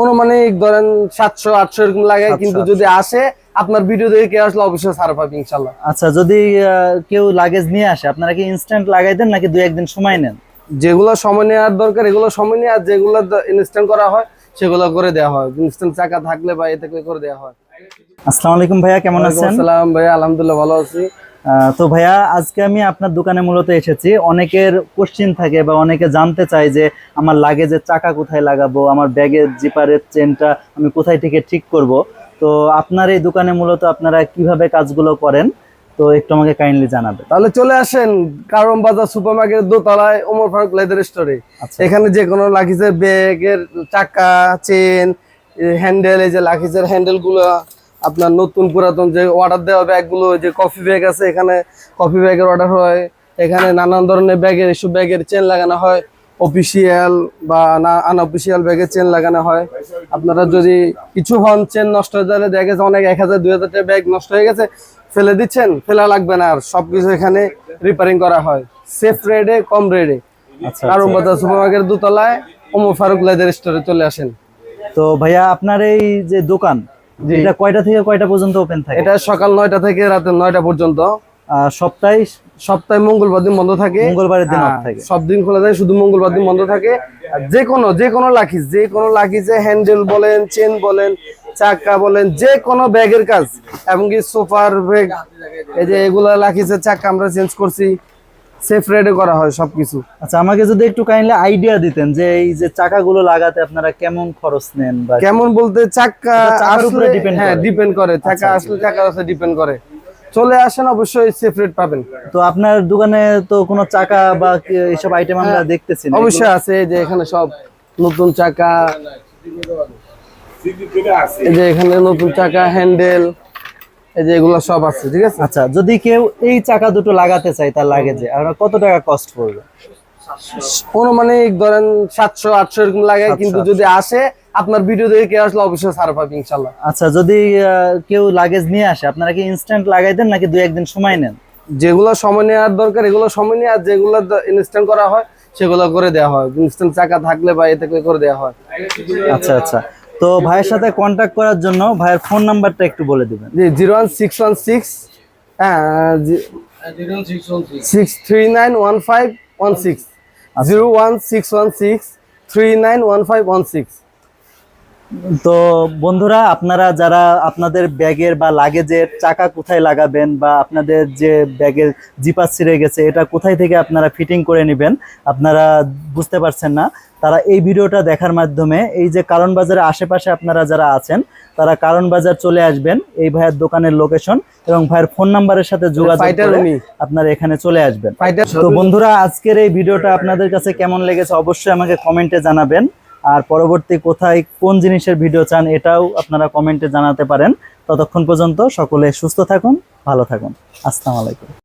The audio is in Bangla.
অনুমানিক ধরেন সাতশো আটশো এরকম লাগে আচ্ছা, কিন্তু আচ্ছা। যদি আসে আপনার ভিডিও দেখে কেউ আসলে অবশ্যই ছাড় পাবে ইনশাল্লাহ। আচ্ছা যদি কেউ লাগেজ নিয়ে আসে আপনারা কি ইনস্ট্যান্ট লাগাই দেন নাকি দুই একদিন সময় নেন? যেগুলো সময় নেওয়ার দরকার এগুলো সময় নিয়ে আর যেগুলো ইনস্ট্যান্ট করা হয় সেগুলো করে দেওয়া হয়। ইনস্ট্যান্ট চাকা থাকলে বা এ থাকলে করে দেওয়া হয়। আসসালামু আলাইকুম ভাইয়া কেমন আছেন? আসসালাম ভাই আলহামদুলিল্লাহ ভালো আছি। তো ভাইয়া আজকে আমি আপনার দোকানে মূলত এসেছি। অনেকের কোশ্চিন থাকে বা অনেকে জানতে চায় যে আমার লাগেজের চাকা কোথায় লাগাবো আমার ব্যাগের জিপারের চেনটা আমি কোথায় থেকে ঠিক করব? তো আপনার এই দোকানে মূলত আপনারা কীভাবে কাজগুলো করেন? তো একটু আমাকে কাইন্ডলি জানাবে তাহলে চলে আসেন কারণ বাজার সুপার মার্কেটের দোতলায় ওমর ফারুক লেদার স্টোরে আচ্ছা। এখানে যে কোনো লাখিজের ব্যাগের চাকা চেন হ্যান্ডেল এই যে লাখিজের হ্যান্ডেলগুলো আপনার নতুন পুরাতন যে অর্ডার দেওয়া ব্যাগগুলো যে কফি ব্যাগ আছে এখানে কফি ব্যাগের অর্ডার হয়। এখানে নানান ধরনের ব্যাগের এসব ব্যাগের চেন লাগানো হয়। অফিসিয়াল বা না আনঅফিসিয়াল ব্যাগের চেন লাগানো হয়। আপনারা যদি কিছু হন চেন নষ্ট হয়ে যাবে দেখে যে অনেক এক হাজার দুই হাজার টাকা ব্যাগ নষ্ট হয়ে গেছে ফেলে দিচ্ছেন ফেলা লাগবে না আর। সবকিছু এখানে রিপেয়ারিং করা হয়। সেফ রেডে কম রেডে আচ্ছা কারণ আচ্ছা। বাজার সুপার মার্কেটের দোতলায় ওমর ফারুক লেদার স্টোরে চলে আসেন। তো ভাইয়া আপনার এই যে দোকান। এটা কয়টা থেকে কয়টা পর্যন্ত ওপেন থাকে? এটা সকাল নয়টা থেকে রাতে নয়টা পর্যন্ত। সপ্তাহে সপ্তাহে মঙ্গলবার দিন বন্ধ থাকে। মঙ্গলবারের দিন হ্যাঁ, থাকে। সব দিন খোলা থাকে শুধু মঙ্গলবার দিন বন্ধ থাকে। আর যে কোনো যে কোনো লাখিজ যে কোনো লাখিজে হ্যান্ডেল বলেন চেন বলেন চাকা বলেন যে কোনো ব্যাগের কাজ। এমনকি সোফার ব্যাগ এই যে এগুলা লাখিজের চাকা আমরা চেঞ্জ করছি। সেফ রেডে করা হয় সবকিছু। আচ্ছা আমাকে যদি একটু কাইন্ডলি আইডিয়া দিতেন যে এই যে চাকাগুলো লাগাতে আপনারা কেমন খরচ নেন বা কেমন বলতে চাকা চাকার উপরে depend হ্যাঁ। ডিপেন্ড করে। চাকা আচ্ছা, আসলে চাকার উপরে ডিপেন্ড করে। চলে আসেন অবশ্যই সেফ রেট পাবেন। তো আপনার দোকানে তো কোনো চাকা বা এইসব আইটেম আমরা দেখতেছি না। হ্যাঁ, অবশ্যই আছে যে এখানে সব নতুন চাকা। এই যে এখানে নতুন চাকা হ্যান্ডেল এই যে এগুলো সব আছে ঠিক আছে? আচ্ছা যদি কেউ এই চাকা দুটো লাগাতে চায় তার লাগেজে আর কত টাকা কস্ট পড়বে? অনুমানিক ধরেন সাতশো আটশো এরকম লাগে আচ্ছা, কিন্তু যদি আসে আপনার ভিডিও দেখে কেউ আসলে অবশ্যই ছাড় পাবে ইনশাল্লাহ। আচ্ছা যদি আহ, কেউ লাগেজ নিয়ে আসে আপনারা কি ইনস্ট্যান্ট লাগাই দেন নাকি দুই একদিন সময় নেন? যেগুলো সময় নেওয়ার দরকার এগুলো সময় নেওয়ার যেগুলো ইনস্ট্যান্ট করা হয় সেগুলো করে দেওয়া হয়। ইনস্ট্যান্ট চাকা থাকলে বা এ থাকলে করে দেওয়া হয়। আচ্ছা আচ্ছা। তো ভাইয়ের সাথে কন্ট্যাক্ট করার জন্য ভাইয়ের ফোন নাম্বারটা একটু বলে দিবেন। জি zero one six one six six three nine one five one six zero one six one six three nine one five one six. তো বন্ধুরা আপনারা যারা আপনাদের ব্যাগের বা লাগেজের চাকা কোথায় লাগাবেন বা আপনাদের যে ব্যাগের জিপা ছিঁড়ে গেছে এটা কোথায় থেকে আপনারা ফিটিং করে নেবেন আপনারা বুঝতে পারছেন না। তারা এই ভিডিওটা দেখার মাধ্যমে এই যে কারণ বাজারের আশেপাশে আপনারা যারা আছেন তারা কারণ বাজার চলে আসবেন এই ভাইয়ের দোকানের লোকেশন এবং ভাইয়ের ফোন নাম্বারের সাথে যোগাযোগ করে আপনারা এখানে চলে আসবেন। তো বন্ধুরা আজকের এই ভিডিওটা আপনাদের কাছে কেমন লেগেছে অবশ্যই আমাকে কমেন্টে জানাবেন। আর পরবর্তী কোথায় কোন জিনিসের ভিডিও চান এটাও আপনারা কমেন্টে জানাতে পারেন। ততক্ষণ পর্যন্ত সকলে সুস্থ থাকুন, ভালো থাকুন। আসসালামু আলাইকুম।